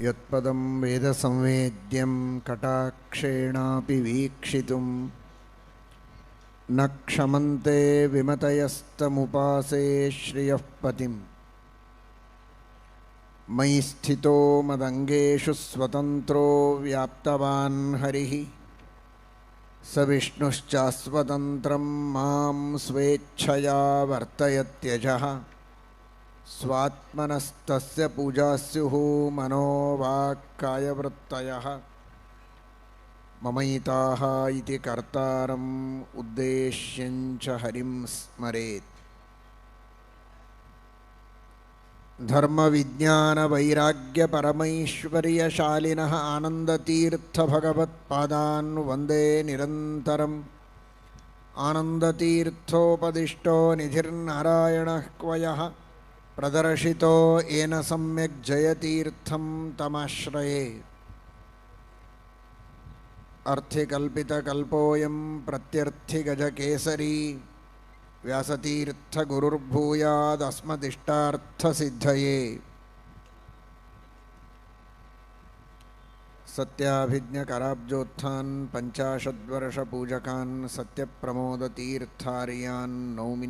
यत्पदं वेदसंवेद्यं कटाक्षेणापि वीक्षितुं। न क्षमन्ते विमतयस्तमुपासे श्रियः पतिं मयि स्थितो मदङ्गेषु स्वतन्त्रो व्याप्तवान् हरिः। स विष्णुश्चास्वतन्त्रं माँ स्वेच्छया वर्तयत्यजः। स्वात्मनस्तस्य पूजा स्युः मनोवाक्कायवृत्तयः। ममैताः इति कर्तारम् उद्देश्यञ्च हरिं स्मरेत्। धर्मविज्ञानवैराग्यपरमैश्वर्यशालिनः आनन्दतीर्थभगवत्पादान् वंदे निरन्तरम्। आनन्दतीर्थोपदिष्टो निधिर्नारायणः क्वयः। प्रदर्शितो येन सम्यक् जयतीर्थं तमाश्रये। अर्थिकल्पितकल्पोऽयं प्रत्यर्थिगजकेसरी व्यासतीर्थगुरुर्भूयादस्मदिष्टार्थसिद्धये। सत्याभिज्ञकराब्जोत्थान् पञ्चाशद्वर्षपूजकान् सत्यप्रमोदतीर्थार्यान् नौमि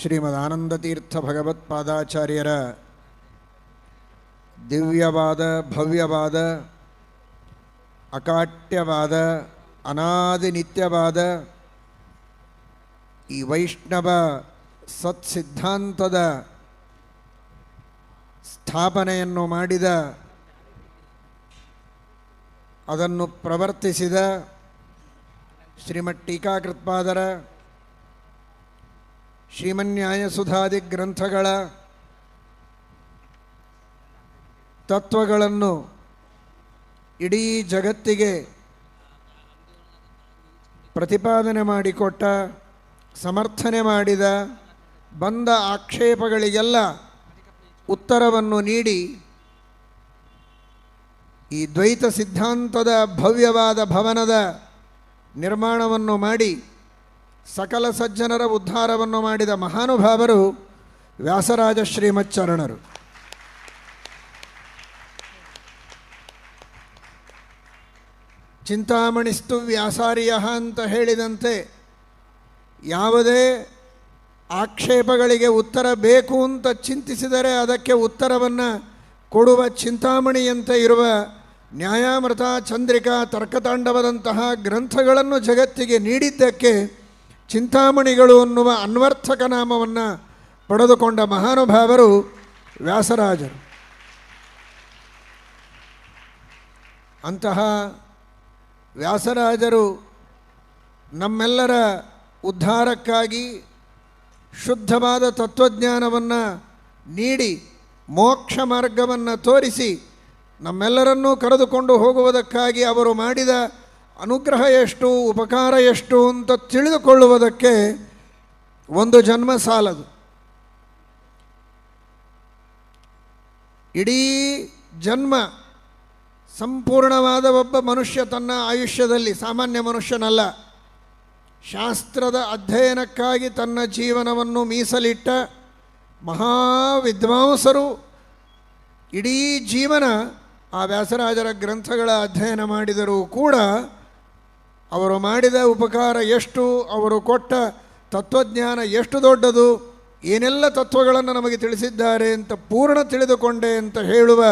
ಶ್ರೀಮದ್ ಆನಂದತೀರ್ಥ ಭಗವತ್ಪಾದಾಚಾರ್ಯರ ದಿವ್ಯವಾದ, ಭವ್ಯವಾದ, ಅಕಾಟ್ಯವಾದ ಅನಾದಿ ನಿತ್ಯವಾದ ಈ ವೈಷ್ಣವ ಸತ್ಸಿದ್ಧಾಂತದ ಸ್ಥಾಪನೆಯನ್ನು ಮಾಡಿದ, ಅದನ್ನು ಪ್ರವರ್ತಿಸಿದ ಶ್ರೀಮಠ್ ಟೀಕಾಕೃತ್ಪಾದರ ಶ್ರೀಮನ್ಯಾಯಸುಧಾದಿ ಗ್ರಂಥಗಳ ತತ್ವಗಳನ್ನು ಇಡೀ ಜಗತ್ತಿಗೆ ಪ್ರತಿಪಾದನೆ ಮಾಡಿಕೊಟ್ಟ, ಸಮರ್ಥನೆ ಮಾಡಿದ, ಬಂದ ಆಕ್ಷೇಪಗಳಿಗೆಲ್ಲ ಉತ್ತರವನ್ನು ನೀಡಿ, ಈ ದ್ವೈತ ಸಿದ್ಧಾಂತದ ಭವ್ಯವಾದ ಭವನದ ನಿರ್ಮಾಣವನ್ನು ಮಾಡಿ ಸಕಲ ಸಜ್ಜನರ ಉದ್ಧಾರವನ್ನು ಮಾಡಿದ ಮಹಾನುಭಾವರು ವ್ಯಾಸರಾಜ ಶ್ರೀಮಚ್ಚರಣರು. ಚಿಂತಾಮಣಿಸ್ತು ವ್ಯಾಸಾರ್ಯ ಅಂತ ಹೇಳಿದಂತೆ ಯಾವುದೇ ಆಕ್ಷೇಪಗಳಿಗೆ ಉತ್ತರ ಬೇಕು ಅಂತ ಚಿಂತಿಸಿದರೆ ಅದಕ್ಕೆ ಉತ್ತರವನ್ನು ಕೊಡುವ ಚಿಂತಾಮಣಿಯಂತೆ ಇರುವ ನ್ಯಾಯಾಮೃತ ಚಂದ್ರಿಕಾ ತರ್ಕತಾಂಡವದಂತಹ ಗ್ರಂಥಗಳನ್ನು ಜಗತ್ತಿಗೆ ನೀಡಿದ್ದಕ್ಕೆ ಚಿಂತಾಮಣಿಗಳು ಅನ್ನುವ ಅನ್ವರ್ಥಕ ನಾಮವನ್ನು ಪಡೆದುಕೊಂಡ ಮಹಾನುಭಾವರು ವ್ಯಾಸರಾಜರು. ಅಂತಹ ವ್ಯಾಸರಾಜರು ನಮ್ಮೆಲ್ಲರ ಉದ್ಧಾರಕ್ಕಾಗಿ ಶುದ್ಧವಾದ ತತ್ವಜ್ಞಾನವನ್ನು ನೀಡಿ ಮೋಕ್ಷ ಮಾರ್ಗವನ್ನು ತೋರಿಸಿ ನಮ್ಮೆಲ್ಲರನ್ನೂ ಕರೆದುಕೊಂಡು ಹೋಗುವುದಕ್ಕಾಗಿ ಅವರು ಮಾಡಿದ ಅನುಗ್ರಹ ಎಷ್ಟು, ಉಪಕಾರ ಎಷ್ಟು ಅಂತ ತಿಳಿದುಕೊಳ್ಳುವುದಕ್ಕೆ ಒಂದು ಜನ್ಮ ಸಾಲದು. ಇಡೀ ಜನ್ಮ ಸಂಪೂರ್ಣವಾದ ಒಬ್ಬ ಮನುಷ್ಯ ತನ್ನ ಆಯುಷ್ಯದಲ್ಲಿ, ಸಾಮಾನ್ಯ ಮನುಷ್ಯನಲ್ಲ, ಶಾಸ್ತ್ರದ ಅಧ್ಯಯನಕ್ಕಾಗಿ ತನ್ನ ಜೀವನವನ್ನು ಮೀಸಲಿಟ್ಟ ಮಹಾ ವಿದ್ವಾಂಸರು ಇಡೀ ಜೀವನ ಆ ವ್ಯಾಸರಾಜರ ಗ್ರಂಥಗಳ ಅಧ್ಯಯನ ಮಾಡಿದರೂ ಕೂಡ ಅವರು ಮಾಡಿದ ಉಪಕಾರ ಎಷ್ಟು, ಅವರು ಕೊಟ್ಟ ತತ್ವಜ್ಞಾನ ಎಷ್ಟು ದೊಡ್ಡದು, ಏನೆಲ್ಲ ತತ್ವಗಳನ್ನು ನಮಗೆ ತಿಳಿಸಿದ್ದಾರೆ ಅಂತ ಪೂರ್ಣ ತಿಳಿದುಕೊಂಡೆ ಅಂತ ಹೇಳುವ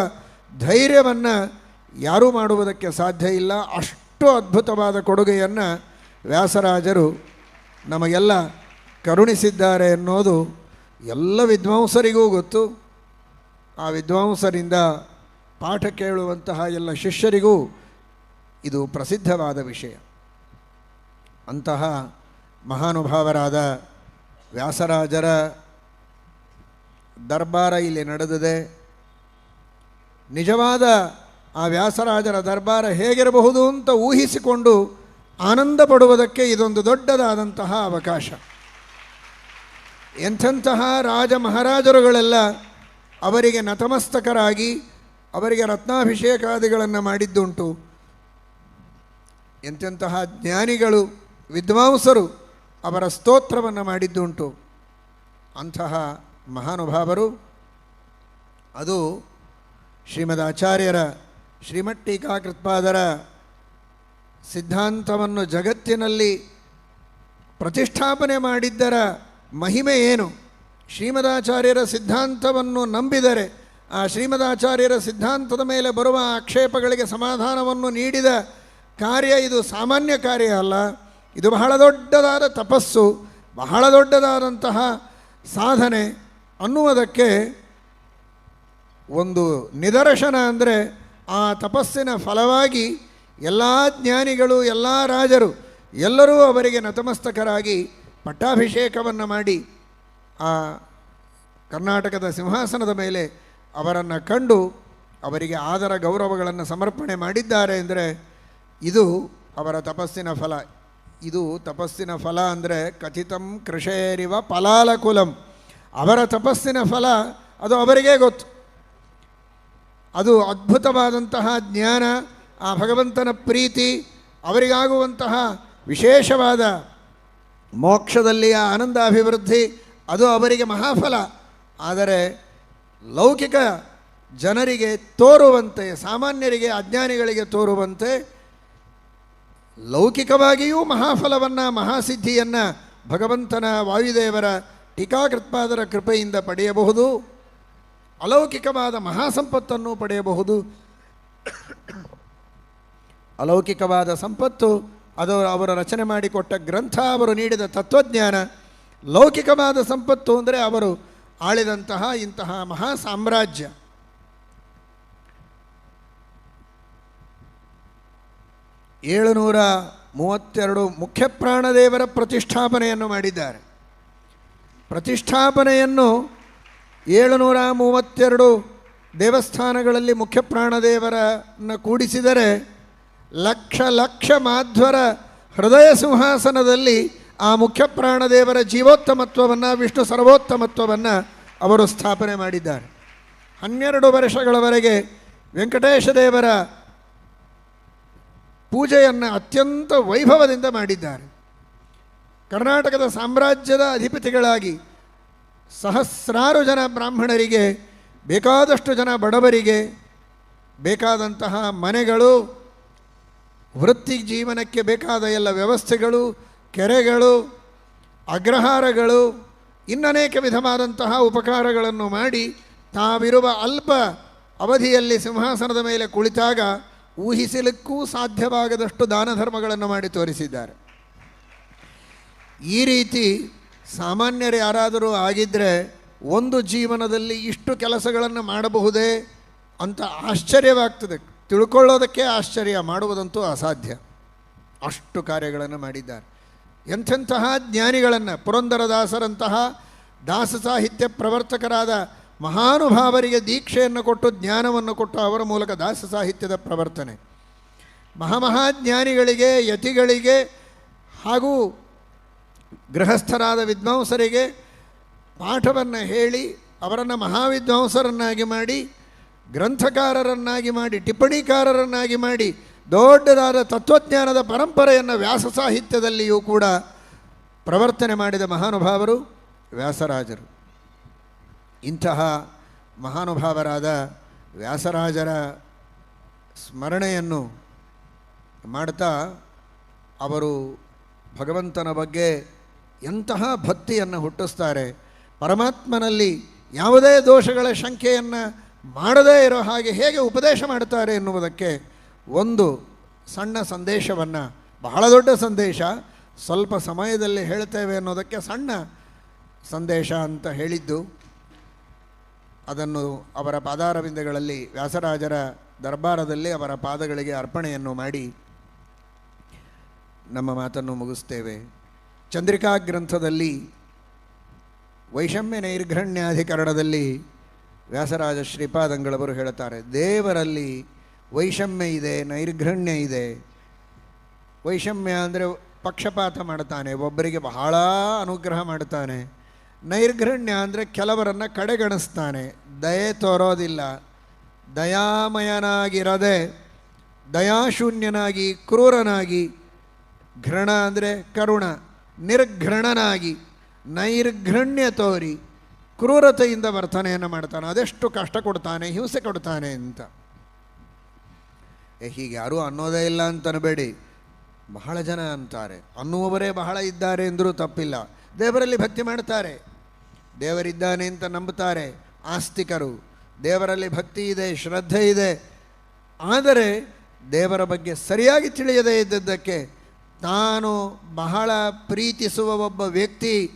ಧೈರ್ಯವನ್ನು ಯಾರೂ ಮಾಡುವುದಕ್ಕೆ ಸಾಧ್ಯ ಇಲ್ಲ. ಅಷ್ಟು ಅದ್ಭುತವಾದ ಕೊಡುಗೆಯನ್ನು ವ್ಯಾಸರಾಜರು ನಮಗೆಲ್ಲ ಕರುಣಿಸಿದ್ದಾರೆ ಅನ್ನೋದು ಎಲ್ಲ ವಿದ್ವಾಂಸರಿಗೂ ಗೊತ್ತು. ಆ ವಿದ್ವಾಂಸರಿಂದ ಪಾಠ ಕೇಳುವಂತಹ ಎಲ್ಲ ಶಿಷ್ಯರಿಗೂ ಇದು ಪ್ರಸಿದ್ಧವಾದ ವಿಷಯ. ಅಂತಹ ಮಹಾನುಭಾವರಾದ ವ್ಯಾಸರಾಜರ ದರ್ಬಾರ ಇಲ್ಲಿ ನಡೆದಿದೆ. ನಿಜವಾದ ಆ ವ್ಯಾಸರಾಜರ ದರ್ಬಾರ ಹೇಗಿರಬಹುದು ಅಂತ ಊಹಿಸಿಕೊಂಡು ಆನಂದ ಪಡುವುದಕ್ಕೆ ಇದೊಂದು ದೊಡ್ಡದಾದಂತಹ ಅವಕಾಶ. ಎಂಥಂತಹ ರಾಜ ಮಹಾರಾಜರುಗಳೆಲ್ಲ ಅವರಿಗೆ ನತಮಸ್ತಕರಾಗಿ, ಅವರಿಗೆ ರತ್ನಾಭಿಷೇಕಾದಿಗಳನ್ನು ಮಾಡಿದ್ದುಂಟು. ಎಂಥೆಂತಹ ಜ್ಞಾನಿಗಳು ವಿದ್ವಾಂಸರು ಅವರ ಸ್ತೋತ್ರವನ್ನು ಮಾಡಿದ್ದುಂಟು. ಅಂತಹ ಮಹಾನುಭಾವರು, ಅದು ಶ್ರೀಮದ್ ಆಚಾರ್ಯರ ಶ್ರೀಮಟ್ಟೀಕಾಕೃತ್ಪಾದರ ಸಿದ್ಧಾಂತವನ್ನು ಜಗತ್ತಿನಲ್ಲಿ ಪ್ರತಿಷ್ಠಾಪನೆ ಮಾಡಿದ್ದರ ಮಹಿಮೆ ಏನು? ಶ್ರೀಮದಾಚಾರ್ಯರ ಸಿದ್ಧಾಂತವನ್ನು ನಂಬಿದರೆ, ಆ ಶ್ರೀಮದಾಚಾರ್ಯರ ಸಿದ್ಧಾಂತದ ಮೇಲೆ ಬರುವ ಆಕ್ಷೇಪಗಳಿಗೆ ಸಮಾಧಾನವನ್ನು ನೀಡಿದ ಕಾರ್ಯ ಇದು ಸಾಮಾನ್ಯ ಕಾರ್ಯ ಅಲ್ಲ. ಇದು ಬಹಳ ದೊಡ್ಡದಾದ ತಪಸ್ಸು, ಬಹಳ ದೊಡ್ಡದಾದಂತಹ ಸಾಧನೆ ಅನ್ನುವುದಕ್ಕೆ ಒಂದು ನಿದರ್ಶನ ಅಂದರೆ ಆ ತಪಸ್ಸಿನ ಫಲವಾಗಿ ಎಲ್ಲ ಜ್ಞಾನಿಗಳು, ಎಲ್ಲ ರಾಜರು ಎಲ್ಲರೂ ಅವರಿಗೆ ನತಮಸ್ತಕರಾಗಿ ಪಟ್ಟಾಭಿಷೇಕವನ್ನು ಮಾಡಿ ಆ ಕರ್ನಾಟಕದ ಸಿಂಹಾಸನದ ಮೇಲೆ ಅವರನ್ನು ಕಂಡು ಅವರಿಗೆ ಆದರ ಗೌರವಗಳನ್ನು ಸಮರ್ಪಣೆ ಮಾಡಿದ್ದಾರೆ ಅಂದರೆ ಇದು ಅವರ ತಪಸ್ಸಿನ ಫಲ. ಇದು ತಪಸ್ಸಿನ ಫಲ ಅಂದರೆ ಕಥಿತಂ ಕೃಷೇರಿವ ಫಲಾಲಕುಲಂ ಅವರ ತಪಸ್ಸಿನ ಫಲ ಅದು ಅವರಿಗೇ ಗೊತ್ತು. ಅದು ಅದ್ಭುತವಾದಂತಹ ಜ್ಞಾನ, ಆ ಭಗವಂತನ ಪ್ರೀತಿ, ಅವರಿಗಾಗುವಂತಹ ವಿಶೇಷವಾದ ಮೋಕ್ಷದಲ್ಲಿಯ ಆನಂದ ಅಭಿವೃದ್ಧಿ ಅದು ಅವರಿಗೆ ಮಹಾಫಲ. ಆದರೆ ಲೌಕಿಕ ಜನರಿಗೆ ತೋರುವಂತೆ, ಸಾಮಾನ್ಯರಿಗೆ, ಅಜ್ಞಾನಿಗಳಿಗೆ ತೋರುವಂತೆ ಲೌಕಿಕವಾಗಿಯೂ ಮಹಾಫಲವನ್ನು, ಮಹಾಸಿದ್ಧಿಯನ್ನು ಭಗವಂತನ ವಾಯುದೇವರ ಟೀಕಾಕೃತ್ಪಾದರ ಕೃಪೆಯಿಂದ ಪಡೆಯಬಹುದು. ಅಲೌಕಿಕವಾದ ಮಹಾಸಂಪತ್ತನ್ನು ಪಡೆಯಬಹುದು. ಅಲೌಕಿಕವಾದ ಸಂಪತ್ತು, ಅದು ಅವರು ರಚನೆ ಮಾಡಿಕೊಟ್ಟ ಗ್ರಂಥ, ಅವರು ನೀಡಿದ ತತ್ವಜ್ಞಾನ. ಲೌಕಿಕವಾದ ಸಂಪತ್ತು ಅಂದರೆ ಅವರು ಆಳಿದಂತಹ ಇಂತಹ ಮಹಾ ಸಾಮ್ರಾಜ್ಯ ಏಳುನೂರ ಮೂವತ್ತೆರಡು ಮುಖ್ಯ ಪ್ರಾಣದೇವರ ಪ್ರತಿಷ್ಠಾಪನೆಯನ್ನು ಮಾಡಿದ್ದಾರೆ. ಪ್ರತಿಷ್ಠಾಪನೆಯನ್ನು ಏಳುನೂರ ಮೂವತ್ತೆರಡು ದೇವಸ್ಥಾನಗಳಲ್ಲಿ ಮುಖ್ಯ ಪ್ರಾಣದೇವರನ್ನು ಕೂಡಿಸಿದರೆ ಲಕ್ಷ ಲಕ್ಷ ಮಾಧ್ವರ ಹೃದಯ ಸಿಂಹಾಸನದಲ್ಲಿ ಆ ಮುಖ್ಯ ಪ್ರಾಣದೇವರ ಜೀವೋತ್ತಮತ್ವವನ್ನು, ವಿಷ್ಣು ಸರ್ವೋತ್ತಮತ್ವವನ್ನು ಅವರು ಸ್ಥಾಪನೆ ಮಾಡಿದ್ದಾರೆ. ಹನ್ನೆರಡು ವರ್ಷಗಳವರೆಗೆ ವೆಂಕಟೇಶ ದೇವರ ಪೂಜೆಯನ್ನು ಅತ್ಯಂತ ವೈಭವದಿಂದ ಮಾಡಿದ್ದಾರೆ. ಕರ್ನಾಟಕದ ಸಾಮ್ರಾಜ್ಯದ ಅಧಿಪತಿಗಳಾಗಿ ಸಹಸ್ರಾರು ಜನ ಬ್ರಾಹ್ಮಣರಿಗೆ, ಬೇಕಾದಷ್ಟು ಜನ ಬಡವರಿಗೆ, ಬೇಕಾದಂತಹ ಮನೆಗಳು, ವೃತ್ತಿ ಜೀವನಕ್ಕೆ ಬೇಕಾದ ಎಲ್ಲ ವ್ಯವಸ್ಥೆಗಳು, ಕೆರೆಗಳು, ಅಗ್ರಹಾರಗಳು, ಇನ್ನನೇಕ ವಿಧವಾದಂತಹ ಉಪಕಾರಗಳನ್ನು ಮಾಡಿ ತಾವಿರುವ ಅಲ್ಪ ಅವಧಿಯಲ್ಲಿ ಸಿಂಹಾಸನದ ಮೇಲೆ ಕುಳಿತಾಗ ಊಹಿಸಲಿಕ್ಕೂ ಸಾಧ್ಯವಾಗದಷ್ಟು ದಾನ ಧರ್ಮಗಳನ್ನು ಮಾಡಿ ತೋರಿಸಿದ್ದಾರೆ. ಈ ರೀತಿ ಸಾಮಾನ್ಯರು ಯಾರಾದರೂ ಆಗಿದ್ದರೆ ಒಂದು ಜೀವನದಲ್ಲಿ ಇಷ್ಟು ಕೆಲಸಗಳನ್ನು ಮಾಡಬಹುದೇ ಅಂತ ಆಶ್ಚರ್ಯವಾಗ್ತದೆ. ತಿಳ್ಕೊಳ್ಳೋದಕ್ಕೆ ಆಶ್ಚರ್ಯ, ಮಾಡುವುದಂತೂ ಅಸಾಧ್ಯ. ಅಷ್ಟು ಕಾರ್ಯಗಳನ್ನು ಮಾಡಿದ್ದಾರೆ. ಎಂಥೆಂತಹ ಜ್ಞಾನಿಗಳನ್ನು, ಪುರಂದರದಾಸರಂತಹ ದಾಸ ಸಾಹಿತ್ಯ ಪ್ರವರ್ತಕರಾದ ಮಹಾನುಭಾವರಿಗೆ ದೀಕ್ಷೆಯನ್ನು ಕೊಟ್ಟು ಜ್ಞಾನವನ್ನು ಕೊಟ್ಟು ಅವರ ಮೂಲಕ ದಾಸ ಸಾಹಿತ್ಯದ ಪ್ರವರ್ತನೆ. ಮಹಾಮಹಾಜ್ಞಾನಿಗಳಿಗೆ, ಯತಿಗಳಿಗೆ ಹಾಗೂ ಗೃಹಸ್ಥರಾದ ವಿದ್ವಾಂಸರಿಗೆ ಪಾಠವನ್ನು ಹೇಳಿ, ಅವರನ್ನು ಮಹಾವಿದ್ವಾಂಸರನ್ನಾಗಿ ಮಾಡಿ, ಗ್ರಂಥಕಾರರನ್ನಾಗಿ ಮಾಡಿ, ಟಿಪ್ಪಣಿಕಾರರನ್ನಾಗಿ ಮಾಡಿ, ದೊಡ್ಡದಾದ ತತ್ವಜ್ಞಾನದ ಪರಂಪರೆಯನ್ನು ವ್ಯಾಸ ಸಾಹಿತ್ಯದಲ್ಲಿಯೂ ಕೂಡ ಪ್ರವರ್ತನೆ ಮಾಡಿದ ಮಹಾನುಭಾವರು ವ್ಯಾಸರಾಜರು. ಇಂತಹ ಮಹಾನುಭಾವರಾದ ವ್ಯಾಸರಾಜರ ಸ್ಮರಣೆಯನ್ನು ಮಾಡ್ತಾ ಅವರು ಭಗವಂತನ ಬಗ್ಗೆ ಎಂತಹ ಭಕ್ತಿಯನ್ನು ಹುಟ್ಟಿಸ್ತಾರೆ, ಪರಮಾತ್ಮನಲ್ಲಿ ಯಾವುದೇ ದೋಷಗಳ ಶಂಕೆಯನ್ನು ಮಾಡದೇ ಇರೋ ಹಾಗೆ ಹೇಗೆ ಉಪದೇಶ ಮಾಡ್ತಾರೆ ಎನ್ನುವುದಕ್ಕೆ ಒಂದು ಸಣ್ಣ ಸಂದೇಶವನ್ನು, ಬಹಳ ದೊಡ್ಡ ಸಂದೇಶ, ಸ್ವಲ್ಪ ಸಮಯದಲ್ಲಿ ಹೇಳ್ತೇವೆ ಅನ್ನೋದಕ್ಕೆ ಸಣ್ಣ ಸಂದೇಶ ಅಂತ ಹೇಳಿದ್ದು. ಅದನ್ನು ಅವರ ಪಾದಾರವಿಂದಗಳಲ್ಲಿ ವ್ಯಾಸರಾಜರ ದರ್ಬಾರದಲ್ಲಿ ಅವರ ಪಾದಗಳಿಗೆ ಅರ್ಪಣೆಯನ್ನು ಮಾಡಿ ನಮ್ಮ ಮಾತನ್ನು ಮುಗಿಸ್ತೇವೆ. ಚಂದ್ರಿಕಾ ಗ್ರಂಥದಲ್ಲಿ ವೈಷಮ್ಯ ನೈರ್ಘಣ್ಯಾಧಿಕರಣದಲ್ಲಿ ವ್ಯಾಸರಾಜ ಶ್ರೀಪಾದಂಗಳವರು ಹೇಳುತ್ತಾರೆ, ದೇವರಲ್ಲಿ ವೈಷಮ್ಯ ಇದೆ, ನೈರ್ಘಣ್ಯ ಇದೆ. ವೈಷಮ್ಯ ಅಂದರೆ ಪಕ್ಷಪಾತ ಮಾಡ್ತಾನೆ ಒಬ್ಬರಿಗೆ ಬಹಳ ಅನುಗ್ರಹ ಮಾಡ್ತಾನೆ ನೈರ್ಘಣ್ಯ ಅಂದರೆ ಕೆಲವರನ್ನು ಕಡೆಗಣಿಸ್ತಾನೆ. ದಯೆ ತೋರೋದಿಲ್ಲ. ದಯಾಮಯನಾಗಿರದೆ, ದಯಾಶೂನ್ಯನಾಗಿ, ಕ್ರೂರನಾಗಿ, ಘೃಣ ಅಂದರೆ ಕರುಣ, ನಿರ್ಘೃಣನಾಗಿ ನೈರ್ಘೃಣ್ಯ ತೋರಿ, ಕ್ರೂರತೆಯಿಂದ ವರ್ತನೆಯನ್ನು ಮಾಡ್ತಾನೆ. ಅದೆಷ್ಟು ಕಷ್ಟ ಕೊಡ್ತಾನೆ, ಹಿಂಸೆ ಕೊಡ್ತಾನೆ ಅಂತ. ಹೀಗೆ ಯಾರೂ ಅನ್ನೋದೇ ಇಲ್ಲ ಅಂತನಬೇಡಿ. ಬಹಳ ಜನ ಅಂತಾರೆ. ಅನ್ನುವವರೇ ಬಹಳ ಇದ್ದಾರೆ ಎಂದರೂ ತಪ್ಪಿಲ್ಲ. ದೇವರಲ್ಲಿ ಭಕ್ತಿ ಮಾಡ್ತಾರೆ. ದೇವರಿದ್ದಾನೆ ಅಂತ ನಂಬುತ್ತಾರೆ ಆಸ್ತಿಕರು. ದೇವರಲ್ಲಿ ಭಕ್ತಿ ಇದೆ, ಶ್ರದ್ಧೆ ಇದೆ. ಆದರೆ ದೇವರ ಬಗ್ಗೆ ಸರಿಯಾಗಿ ತಿಳಿಯದೇ ಇದ್ದದ್ದಕ್ಕೆ ತಾನು ಬಹಳ ಪ್ರೀತಿಸುವ ಒಬ್ಬ ವ್ಯಕ್ತಿ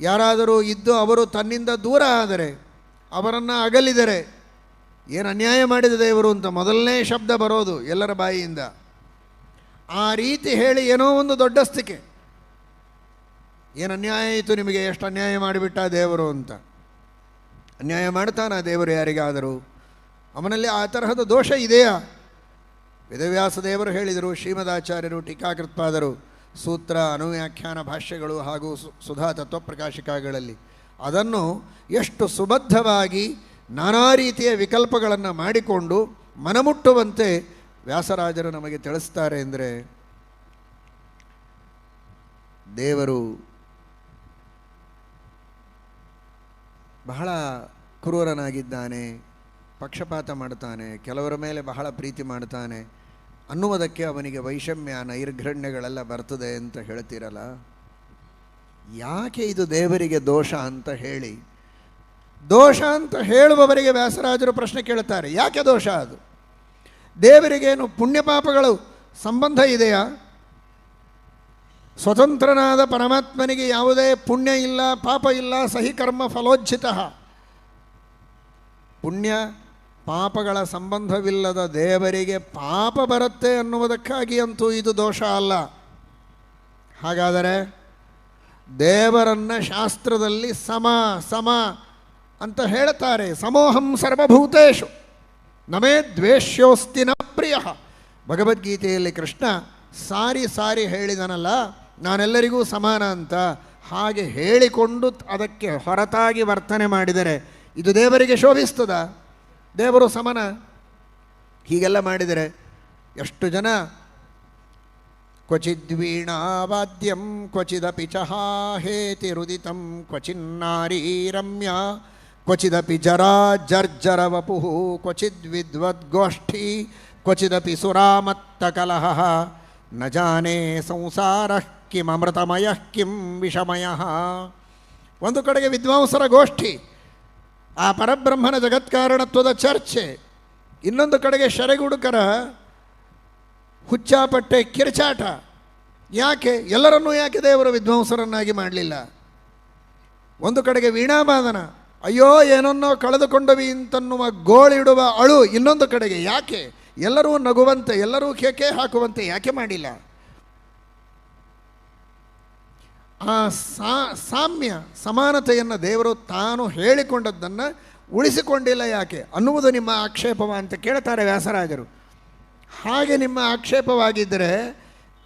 ಯಾರಾದರೂ ಇದ್ದು ಅವರು ತನ್ನಿಂದ ದೂರ ಆದರೆ, ಅವರನ್ನು ಅಗಲಿದರೆ ಏನು ಅನ್ಯಾಯ ಮಾಡಿದ ದೇವರು ಅಂತ ಮೊದಲನೇ ಶಬ್ದ ಬರೋದು ಎಲ್ಲರ ಬಾಯಿಯಿಂದ. ಆ ರೀತಿ ಹೇಳಿ ಏನೋ ಒಂದು ದೊಡ್ಡಸ್ತಿಕೆ ಏನು ಅನ್ಯಾಯ ಆಯಿತು ನಿಮಗೆ? ಎಷ್ಟು ಅನ್ಯಾಯ ಮಾಡಿಬಿಟ್ಟ ದೇವರು ಅಂತ. ಅನ್ಯಾಯ ಮಾಡ್ತಾನ ದೇವರು ಯಾರಿಗಾದರೂ? ಅವನಲ್ಲಿ ಆ ತರಹದ ದೋಷ ಇದೆಯಾ? ವೇದವ್ಯಾಸ ದೇವರು ಹೇಳಿದರು, ಶ್ರೀಮದಾಚಾರ್ಯರು, ಟೀಕಾಕೃತ್ಪಾದರು, ಸೂತ್ರ, ಅನುವ್ಯಾಖ್ಯಾನ ಭಾಷ್ಯಗಳು ಹಾಗೂ ಸುಧಾ ತತ್ವಪ್ರಕಾಶಿಕಾಗಳಲ್ಲಿ. ಅದನ್ನು ಎಷ್ಟು ಸುಬದ್ಧವಾಗಿ ನಾನಾ ರೀತಿಯ ವಿಕಲ್ಪಗಳನ್ನು ಮಾಡಿಕೊಂಡು ಮನಮುಟ್ಟುವಂತೆ ವ್ಯಾಸರಾಜರು ನಮಗೆ ತಿಳಿಸ್ತಾರೆ ಅಂದರೆ, ದೇವರು ಬಹಳ ಕ್ರೂರನಾಗಿದ್ದಾನೆ, ಪಕ್ಷಪಾತ ಮಾಡ್ತಾನೆ ಕೆಲವರ ಮೇಲೆ ಬಹಳ ಪ್ರೀತಿ ಮಾಡ್ತಾನೆ ಅನ್ನುವುದಕ್ಕೆ ಅವನಿಗೆ ವೈಷಮ್ಯ ನೈರ್ಘಣ್ಯಗಳೆಲ್ಲ ಬರ್ತದೆ ಅಂತ ಹೇಳ್ತೀರಲ್ಲ? ಯಾಕೆ ಇದು ದೇವರಿಗೆ ದೋಷ ಅಂತ ಹೇಳಿ? ದೋಷ ಅಂತ ಹೇಳುವವರಿಗೆ ವ್ಯಾಸರಾಜರು ಪ್ರಶ್ನೆ ಕೇಳ್ತಾರೆ ಯಾಕೆ ದೋಷ ಅದು? ದೇವರಿಗೇನು ಪುಣ್ಯ ಪಾಪಗಳು ಸಂಬಂಧ ಇದೆಯಾ? ಸ್ವತಂತ್ರನಾದ ಪರಮಾತ್ಮನಿಗೆ ಯಾವುದೇ ಪುಣ್ಯ ಇಲ್ಲ, ಪಾಪ ಇಲ್ಲ, ಸಹಿ ಕರ್ಮ ಫಲೋಜ್ಜಿತ ಪುಣ್ಯ ಪಾಪಗಳ ಸಂಬಂಧವಿಲ್ಲದ ದೇವರಿಗೆ ಪಾಪ ಬರುತ್ತೆ ಅನ್ನುವುದಕ್ಕಾಗಿ ಅಂತೂ ಇದು ದೋಷ ಅಲ್ಲ. ಹಾಗಾದರೆ ದೇವರನ್ನು ಶಾಸ್ತ್ರದಲ್ಲಿ ಸಮ ಸಮ ಅಂತ ಹೇಳ್ತಾರೆ ಸಮೋಹಂ ಸರ್ವಭೂತೇಶು. ನಮೇ ದ್ವೇಷ್ಯೋಸ್ತಿನ ಪ್ರಿಯ. ಭಗವದ್ಗೀತೆಯಲ್ಲಿ ಕೃಷ್ಣ ಸಾರಿ ಸಾರಿ ಹೇಳಿದನಲ್ಲ ನಾನೆಲ್ಲರಿಗೂ ಸಮಾನ ಅಂತ ಹಾಗೆ ಹೇಳಿಕೊಂಡು ಅದಕ್ಕೆ ಹೊರತಾಗಿ ವರ್ತನೆ ಮಾಡಿದರೆ ಇದು ದೇವರಿಗೆ ಶೋಭಿಸ್ತದ? ದೇವರು ಸಮನ? ಹೀಗೆಲ್ಲ ಮಾಡಿದರೆ ಎಷ್ಟು ಜನ? ಕ್ವಚಿದ್ವೀಣಾವಾದ್ಯಂ ಕ್ವಚಿದಪಿ ಚಹಾಹೇತಿ ರುದಿತಂ ಕ್ವಚಿನ್ನಾರೀ ರಮ್ಯ, ಕ್ವಚಿದಪಿ ಜರಾ ಜರ್ಜರ ವಪು ವಿದ್ವದ್ಗೋಷ್ಠಿ, ಕ್ವಚಿದಪಿ ಸುರಾಮತ್ತಕಲಹ ನ ಜಾನೇ ಸಂಸಾರ. ಕಿಮೃತಮಯ ಕಿಂ ವಿಷಮಯ ಒಂದು ಕಡೆಗೆ ವಿದ್ವಾಂಸರ ಗೋಷ್ಠಿ, ಆ ಪರಬ್ರಹ್ಮನ ಜಗತ್ಕಾರಣತ್ವದ ಚರ್ಚೆ. ಇನ್ನೊಂದು ಕಡೆಗೆ ಶರೆಗುಡುಕರ ಹುಚ್ಚಾಪಟ್ಟೆ ಕಿರ್ಚಾಟ. ಯಾಕೆ? ಎಲ್ಲರನ್ನೂ ಯಾಕೆ ದೇವರು ವಿದ್ವಾಂಸರನ್ನಾಗಿ ಮಾಡಲಿಲ್ಲ? ಒಂದು ಕಡೆಗೆ ವೀಣಾಬಾದನ ಅಯ್ಯೋ, ಏನನ್ನೋ ಕಳೆದುಕೊಂಡವಿ ಅಂತನ್ನುವ ಗೋಳಿಡುವ ಅಳು ಇನ್ನೊಂದು ಕಡೆಗೆ. ಯಾಕೆ? ಎಲ್ಲರೂ ನಗುವಂತೆ, ಎಲ್ಲರೂ ಕೇಕೆ ಹಾಕುವಂತೆ ಯಾಕೆ ಮಾಡಿಲ್ಲ? ಆ ಸಾ, ಸಾಮ್ಯ ಸಮಾನತೆಯನ್ನು ದೇವರು ತಾನು ಹೇಳಿಕೊಂಡದ್ದನ್ನು ಉಳಿಸಿಕೊಂಡಿಲ್ಲ ಯಾಕೆ? ಅನ್ನುವುದು ನಿಮ್ಮ ಆಕ್ಷೇಪವ ಅಂತ ಕೇಳ್ತಾರೆ ವ್ಯಾಸರಾಜರು. ಹಾಗೆ ನಿಮ್ಮ ಆಕ್ಷೇಪವಾಗಿದ್ದರೆ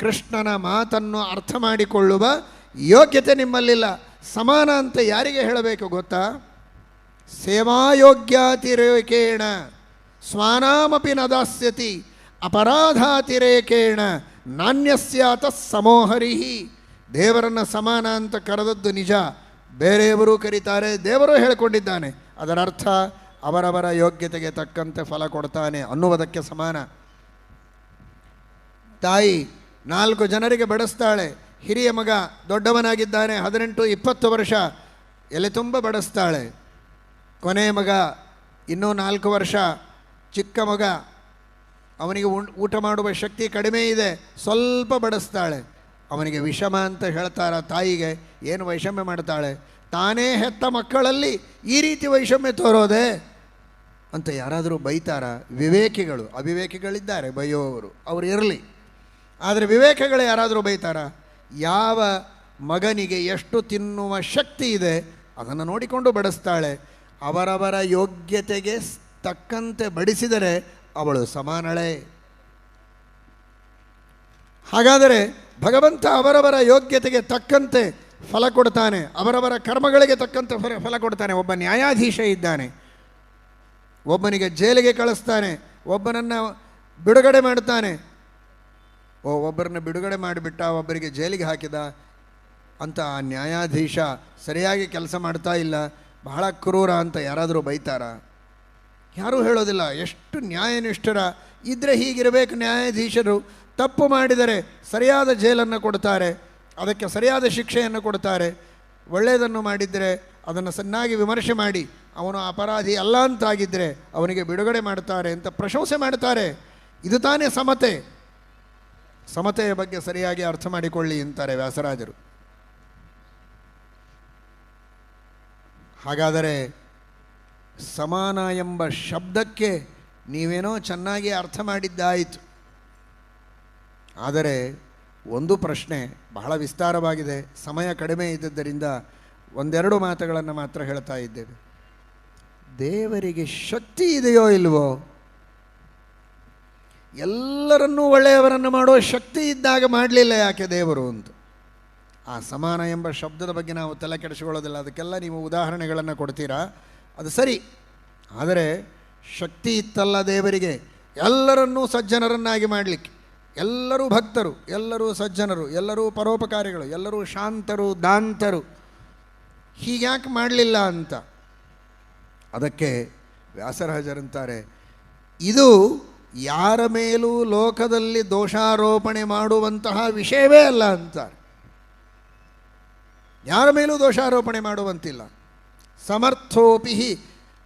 ಕೃಷ್ಣನ ಮಾತನ್ನು ಅರ್ಥ ಮಾಡಿಕೊಳ್ಳುವ ಯೋಗ್ಯತೆ ನಿಮ್ಮಲ್ಲಿಲ್ಲ. ಸಮಾನ ಅಂತ ಯಾರಿಗೆ ಹೇಳಬೇಕು ಗೊತ್ತಾ? ಸೇವಾಯೋಗ್ಯಾತಿರೇಕೇಣ, ಸ್ವಾನಾಮಪಿ ನ ದಾಸ್ಯತಿ ಅಪರಾಧಾತಿರೇಕೇಣ, ನಾಣ್ಯಸ್ಯಾತ ಸಮೋಹರಿ ದೇವರನ್ನು ಸಮಾನ ಅಂತ ಕರೆದದ್ದು ನಿಜ. ಬೇರೆಯವರು ಕರೀತಾರೆ, ದೇವರು ಹೇಳಿಕೊಂಡಿದ್ದಾನೆ. ಅದರ ಅರ್ಥ ಅವರವರ ಯೋಗ್ಯತೆಗೆ ತಕ್ಕಂತೆ ಫಲ ಕೊಡ್ತಾನೆ ಅನ್ನುವುದಕ್ಕೆ ಸಮಾನ. ತಾಯಿ ನಾಲ್ಕು ಜನರಿಗೆ ಬಡಿಸ್ತಾಳೆ. ಹಿರಿಯ ಮಗ ದೊಡ್ಡವನಾಗಿದ್ದಾನೆ, ಹದಿನೆಂಟು, ಇಪ್ಪತ್ತು ವರ್ಷ. ಎಲೆ ತುಂಬ ಬಡಿಸ್ತಾಳೆ. ಕೊನೆಯ ಮಗ ಇನ್ನೂ ನಾಲ್ಕು ವರ್ಷ. ಚಿಕ್ಕ ಮಗ ಅವನಿಗೆ ಊಟ ಮಾಡುವ ಶಕ್ತಿ ಕಡಿಮೆ ಇದೆ. ಸ್ವಲ್ಪ ಬಡಿಸ್ತಾಳೆ. ಅವನಿಗೆ ವಿಷಮ ಅಂತ ಹೇಳ್ತಾರ ತಾಯಿಗೆ, ಏನು ವೈಷಮ್ಯ ಮಾಡ್ತಾಳೆ? ತಾನೇ ಹೆತ್ತ ಮಕ್ಕಳಲ್ಲಿ ಈ ರೀತಿ ವೈಷಮ್ಯ ತೋರೋದೆ? ಅಂತ ಯಾರಾದರೂ ಬೈತಾರ, ವಿವೇಕಿಗಳು, ಅವಿವೇಕಿಗಳಿದ್ದಾರೆ ಬೈಯೋವರು ಅವರು ಇರಲಿ. ಆದರೆ ವಿವೇಕಗಳು ಯಾರಾದರೂ ಬೈತಾರ, ಯಾವ ಮಗನಿಗೆ ಎಷ್ಟು ತಿನ್ನುವ ಶಕ್ತಿ ಇದೆ, ಅದನ್ನು ನೋಡಿಕೊಂಡು ಬಡಿಸ್ತಾಳೆ. ಅವರವರ ಯೋಗ್ಯತೆಗೆ ತಕ್ಕಂತೆ ಬಡಿಸಿದರೆ ಅವಳು ಸಮಾನಳೆ. ಹಾಗಾದರೆ ಭಗವಂತ ಅವರವರ ಯೋಗ್ಯತೆಗೆ ತಕ್ಕಂತೆ ಫಲ ಕೊಡ್ತಾನೆ, ಅವರವರ ಕರ್ಮಗಳಿಗೆ ತಕ್ಕಂತೆ ಫಲ ಫಲ ಕೊಡ್ತಾನೆ. ಒಬ್ಬ ನ್ಯಾಯಾಧೀಶ ಇದ್ದಾನೆ, ಒಬ್ಬನಿಗೆ ಜೈಲಿಗೆ ಕಳಿಸ್ತಾನೆ, ಒಬ್ಬನನ್ನು ಬಿಡುಗಡೆ ಮಾಡ್ತಾನೆ. ಓ, ಒಬ್ಬರನ್ನ ಬಿಡುಗಡೆ ಮಾಡಿಬಿಟ್ಟ, ಒಬ್ಬರಿಗೆ ಜೈಲಿಗೆ ಹಾಕಿದ, ಅಂತ ಆ ನ್ಯಾಯಾಧೀಶ ಸರಿಯಾಗಿ ಕೆಲಸ ಮಾಡ್ತಾ ಇಲ್ಲ, ಬಹಳ ಕ್ರೂರ ಅಂತ ಯಾರಾದರೂ ಬೈತಾರ? ಯಾರೂ ಹೇಳೋದಿಲ್ಲ, ಎಷ್ಟು ನ್ಯಾಯನಿಷ್ಠರ ಇದ್ದರೆ ಹೀಗಿರಬೇಕು ನ್ಯಾಯಾಧೀಶರು ತಪ್ಪು ಮಾಡಿದರೆ ಸರಿಯಾದ ಜೈಲನ್ನು ಕೊಡ್ತಾರೆ ಅದಕ್ಕೆ ಸರಿಯಾದ ಶಿಕ್ಷೆಯನ್ನು ಕೊಡ್ತಾರೆ ಒಳ್ಳೆಯದನ್ನು ಮಾಡಿದರೆ ಅದನ್ನು ಚೆನ್ನಾಗಿ ವಿಮರ್ಶೆ ಮಾಡಿ, ಅವನು ಅಪರಾಧಿ ಅಲ್ಲ ಅಂತಾಗಿದ್ದರೆ ಅವನಿಗೆ ಬಿಡುಗಡೆ ಮಾಡ್ತಾರೆ ಅಂತ ಪ್ರಶಂಸೆ ಮಾಡ್ತಾರೆ ಇದು ತಾನೇ ಸಮತೆ. ಸಮತೆಯ ಬಗ್ಗೆ ಸರಿಯಾಗಿ ಅರ್ಥ ಮಾಡಿಕೊಳ್ಳಿ ಅಂತಾರೆ ವ್ಯಾಸರಾಜರು. ಹಾಗಾದರೆ ಸಮಾನ ಎಂಬ ಶಬ್ದಕ್ಕೆ ನೀವೇನೋ ಚೆನ್ನಾಗಿ ಅರ್ಥ ಮಾಡಿದ್ದಾಯಿತು. ಆದರೆ ಒಂದು ಪ್ರಶ್ನೆ ಬಹಳ ವಿಸ್ತಾರವಾಗಿದೆ. ಸಮಯ ಕಡಿಮೆ ಇದ್ದದ್ದರಿಂದ ಒಂದೆರಡು ಮಾತುಗಳನ್ನು ಮಾತ್ರ ಹೇಳ್ತಾ ಇದ್ದೇವೆ. ದೇವರಿಗೆ ಶಕ್ತಿ ಇದೆಯೋ ಇಲ್ವೋ? ಎಲ್ಲರನ್ನೂ ಒಳ್ಳೆಯವರನ್ನು ಮಾಡೋ ಶಕ್ತಿ ಇದ್ದಾಗ ಮಾಡಲಿಲ್ಲ ಯಾಕೆ ದೇವರು ಅಂತ. ಆ ಸಮಾನ ಎಂಬ ಶಬ್ದದ ಬಗ್ಗೆ ನಾವು ತಲೆ ಕೆಡಿಸಿಕೊಳ್ಳೋದಿಲ್ಲ. ಅದಕ್ಕೆಲ್ಲ ನೀವು ಉದಾಹರಣೆಗಳನ್ನು ಕೊಡ್ತೀರಾ? ಅದು ಸರಿ. ಆದರೆ ಶಕ್ತಿ ಇತ್ತಲ್ಲ ದೇವರಿಗೆ. ಎಲ್ಲರನ್ನೂ ಸಜ್ಜನರನ್ನಾಗಿ ಮಾಡಲಿಕ್ಕೆ. ಎಲ್ಲರೂ ಭಕ್ತರು, ಎಲ್ಲರೂ ಸಜ್ಜನರು, ಎಲ್ಲರೂ ಪರೋಪಕಾರಿಗಳು, ಎಲ್ಲರೂ ಶಾಂತರು, ದಾಂತರು. ಹೀಗ್ಯಾಕೆ ಮಾಡಲಿಲ್ಲ ಅಂತ. ಅದಕ್ಕೆ ವ್ಯಾಸರಾಜರಂತಾರೆ, ಇದು ಯಾರ ಮೇಲೂ ಲೋಕದಲ್ಲಿ ದೋಷಾರೋಪಣೆ ಮಾಡುವಂತಹ ವಿಷಯವೇ ಅಲ್ಲ ಅಂತಾರೆ. ಯಾರ ಮೇಲೂ ದೋಷಾರೋಪಣೆ ಮಾಡುವಂತಿಲ್ಲ. ಸಮರ್ಥೋಪಿ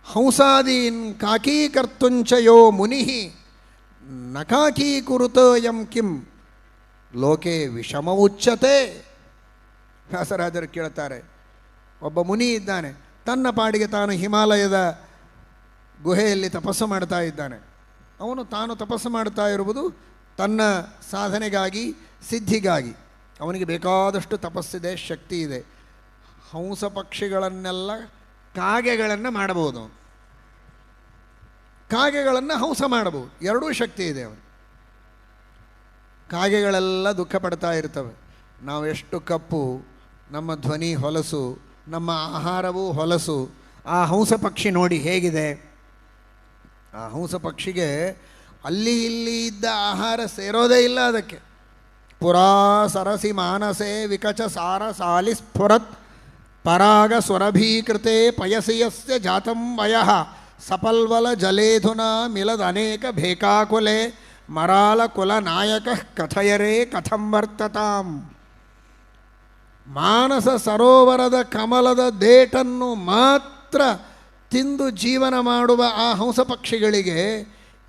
ಹಂಸಾದೀನ್ ಕಾಕೀಕರ್ತುಂಚಯೋ ಮುನಿ ನಕಾಕೀಕುರುತ ಯಂ ಕಿಂ. ಲೋಕೆ ವಿಷಮ ಉಚ್ಚತೆ. ವ್ಯಾಸರಾಜರು ಕೇಳ್ತಾರೆ, ಒಬ್ಬ ಮುನಿ ಇದ್ದಾನೆ, ತನ್ನ ಪಾಡಿಗೆ ತಾನು ಹಿಮಾಲಯದ ಗುಹೆಯಲ್ಲಿ ತಪಸ್ಸು ಮಾಡ್ತಾ ಇದ್ದಾನೆ. ಅವನು ತಾನು ತಪಸ್ಸು ಮಾಡ್ತಾ ಇರುವುದು ತನ್ನ ಸಾಧನೆಗಾಗಿ, ಸಿದ್ಧಿಗಾಗಿ. ಅವನಿಗೆ ಬೇಕಾದಷ್ಟು ತಪಸ್ಸಿದೆ, ಶಕ್ತಿ ಇದೆ. ಹಂಸ ಪಕ್ಷಿಗಳನ್ನೆಲ್ಲ ಕಾಗೆಗಳನ್ನು ಮಾಡಬಹುದು. ಕಾಗೆಗಳನ್ನು ಹಂಸ ಮಾಡಬಹುದು. ಎರಡೂ ಶಕ್ತಿ ಇದೆ ಅವರು ಕಾಗೆಗಳೆಲ್ಲ ದುಃಖ ಪಡ್ತಾ ಇರ್ತವೆ. ನಾವು ಎಷ್ಟು ಕಪ್ಪು, ನಮ್ಮ ಧ್ವನಿ ಹೊಲಸು, ನಮ್ಮ ಆಹಾರವೂ ಹೊಲಸು, ಆ ಹಂಸ ಪಕ್ಷಿ ನೋಡಿ ಹೇಗಿದೆ? ಆ ಹಂಸ ಪಕ್ಷಿಗೆ ಅಲ್ಲಿ ಇಲ್ಲಿ ಇದ್ದ ಆಹಾರ ಸೇರೋದೇ ಇಲ್ಲ ಅದಕ್ಕೆ. ಪುರಾ ಸರಸಿ ಮಾನಸೆ ವಿಕಚ ಸಾರ ಸಾಲಿ ಸ್ಫುರತ್ ಪರಾಗ ಸ್ವರಭೀಕೃತೆ ಪಯಸಿಯಸ್ಯ ಜಾತಂ ವಯಃ. ಸಪಲ್ವಲ ಜಲೇಧುನಾ ಮಿಲದ ಅನೇಕ ಭೇಕಾಕುಲೆ ಮರಾಲ ಕುಲ ನಾಯಕ ಕಥಯರೇ ಕಥಂ ವರ್ತತಾಂ. ಮಾನಸ ಸರೋವರದ ಕಮಲದ ದೇಟನ್ನು ಮಾತ್ರ ತಿಂದು ಜೀವನ ಮಾಡುವ ಆ ಹಂಸ ಪಕ್ಷಿಗಳಿಗೆ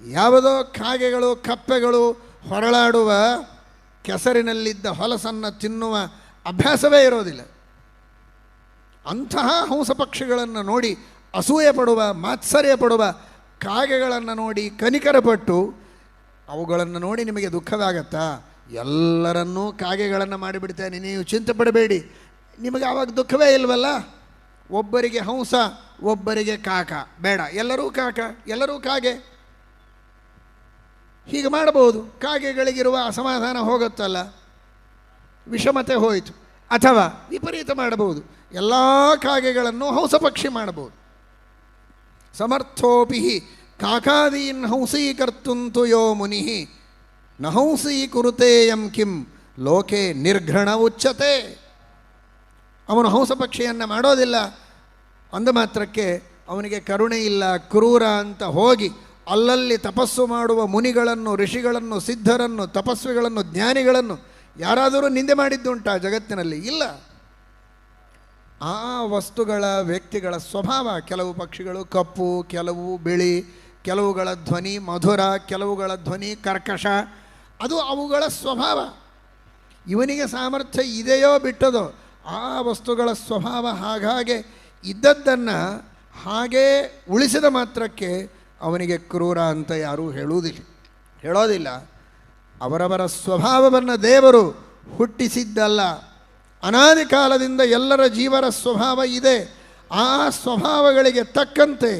ಯಾವುದೋ ಕಾಗೆಗಳು, ಕಪ್ಪೆಗಳು ಹೊರಳಾಡುವ ಕೆಸರಿನಲ್ಲಿದ್ದ ಹೊಲಸನ್ನು ತಿನ್ನುವ ಅಭ್ಯಾಸವೇ ಇರೋದಿಲ್ಲ. ಅಂತಹ ಹಂಸ ಪಕ್ಷಿಗಳನ್ನು ನೋಡಿ ಅಸೂಯೆ ಪಡುವ ಮಾತ್ಸರ್ಯ ಪಡುವ ಕಾಗೆಗಳನ್ನು ನೋಡಿ ಕನಿಕರಪಟ್ಟು ಅವುಗಳನ್ನು ನೋಡಿ ನಿಮಗೆ ದುಃಖವಾಗತ್ತಾ? ಎಲ್ಲರನ್ನೂ ಕಾಗೆಗಳನ್ನು ಮಾಡಿಬಿಡ್ತೇನೆ, ನೀವು ಚಿಂತೆ ಪಡಬೇಡಿ ನಿಮಗೆ ಆವಾಗ ದುಃಖವೇ ಇಲ್ವಲ್ಲ? ಒಬ್ಬರಿಗೆ ಹಂಸ, ಒಬ್ಬರಿಗೆ ಕಾಕ. ಬೇಡ, ಎಲ್ಲರೂ ಕಾಕ, ಎಲ್ಲರೂ ಕಾಗೆ. ಹೀಗೆ ಮಾಡಬಹುದು. ಕಾಗೆಗಳಿಗಿರುವ ಅಸಮಾಧಾನ ಹೋಗುತ್ತಲ್ಲ? ವಿಷಮತೆ ಹೋಯಿತು. ಅಥವಾ ವಿಪರೀತ ಮಾಡಬಹುದು. ಎಲ್ಲ ಕಾಗೆಗಳನ್ನು ಹಂಸ ಪಕ್ಷಿ ಮಾಡಬಹುದು. ಸಮರ್ಥೋಪಿ ಕಾಕಾದೀನ್ ಹಂಸೀಕರ್ತುಂತು ಯೋ ಮುನಿ ನ ಹಂಸೀಕುರುತೆ ಯಂ ಕಿಂ, ಲೋಕೆ ನಿರ್ಘೃಣ ಉಚ್ಚತೆ. ಅವನು ಹಂಸ ಪಕ್ಷಿಯನ್ನು ಮಾಡೋದಿಲ್ಲ. ಅಂದ ಮಾತ್ರಕ್ಕೆ ಅವನಿಗೆ ಕರುಣೆ ಇಲ್ಲ, ಕ್ರೂರ ಅಂತ ಹೋಗಿ ಅಲ್ಲಲ್ಲಿ ತಪಸ್ಸು ಮಾಡುವ ಮುನಿಗಳನ್ನು, ಋಷಿಗಳನ್ನು, ಸಿದ್ಧರನ್ನು, ತಪಸ್ವಿಗಳನ್ನು, ಜ್ಞಾನಿಗಳನ್ನು ಯಾರಾದರೂ ನಿಂದೆ ಮಾಡಿದ್ದುಂಟಾ ಜಗತ್ತಿನಲ್ಲಿ? ಇಲ್ಲ. ಆ ವಸ್ತುಗಳ ವ್ಯಕ್ತಿಗಳ ಸ್ವಭಾವ, ಕೆಲವು ಪಕ್ಷಿಗಳು ಕಪ್ಪು, ಕೆಲವು ಬಿಳಿ, ಕೆಲವುಗಳ ಧ್ವನಿ ಮಧುರ, ಕೆಲವುಗಳ ಧ್ವನಿ ಕರ್ಕಶ, ಅದು ಅವುಗಳ ಸ್ವಭಾವ. ಇವನಿಗೆ ಸಾಮರ್ಥ್ಯ ಇದೆಯೋ ಬಿಟ್ಟದೋ ಆ ವಸ್ತುಗಳ ಸ್ವಭಾವ ಹಾಗಾಗೆ ಇದ್ದದ್ದನ್ನು ಹಾಗೇ ಉಳಿಸಿದ ಮಾತ್ರಕ್ಕೆ ಅವನಿಗೆ ಕ್ರೂರ ಅಂತ ಯಾರೂ ಹೇಳುವುದಿಲ್ಲ. ಹೇಳೋದಿಲ್ಲ. ಅವರವರ ಸ್ವಭಾವವನ್ನು ದೇವರು ಹುಟ್ಟಿಸಿದ್ದಲ್ಲ. ಅನಾದಿ ಕಾಲದಿಂದ ಎಲ್ಲರ ಜೀವರ ಸ್ವಭಾವ ಇದೆ. ಆ ಸ್ವಭಾವಗಳಿಗೆ ತಕ್ಕಂತೆ